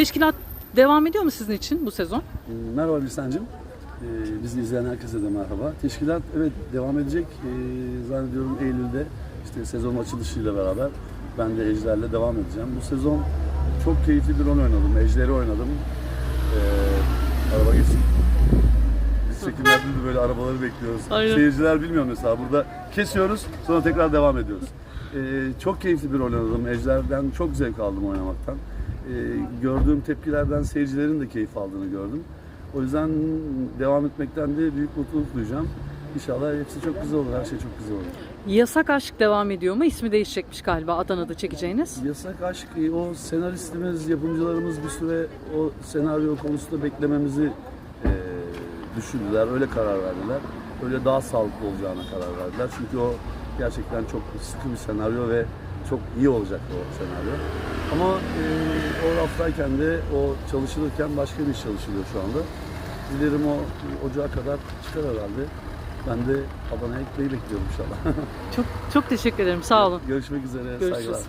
Teşkilat devam ediyor mu sizin için bu sezon? Merhaba Bilsen'cim. Ee, bizi izleyen herkese de merhaba. Teşkilat evet devam edecek. Ee, zannediyorum Eylül'de işte sezon açılışıyla beraber ben de Ejder'le devam edeceğim. Bu sezon çok keyifli bir rol oynadım. Ejder'i oynadım. Ee, araba geçsin. Biz çekimlerde de böyle arabaları bekliyoruz. Aynen. Seyirciler bilmiyor mesela. Burada kesiyoruz sonra tekrar devam ediyoruz. Ee, çok keyifli bir rol oynadım. Ejder'den çok zevk aldım oynamaktan. Ee, gördüğüm tepkilerden seyircilerin de keyif aldığını gördüm. O yüzden devam etmekten de büyük mutluluk duyacağım. İnşallah hepsi çok güzel olur, her şey çok güzel olur. Yasak Aşk devam ediyor mu? İsmi değişecekmiş galiba Adana'da çekeceğiniz. Yasak Aşk, e, o senaristimiz, yapımcılarımız bir süre o senaryo konusunda beklememizi e, düşündüler, öyle karar verdiler. Öyle daha sağlıklı olacağına karar verdiler. Çünkü o gerçekten çok sıkı bir senaryo ve çok iyi olacak o senaryo. Ama e, o raftayken de, o çalışılırken başka bir iş çalışılıyor şu anda. Dilerim o ocağa kadar çıkar herhalde. Ben de Adana'ya gitmeyi bekliyorum inşallah. Çok çok teşekkür ederim. Sağ olun. Görüşmek üzere, Görüşürüz. saygılar.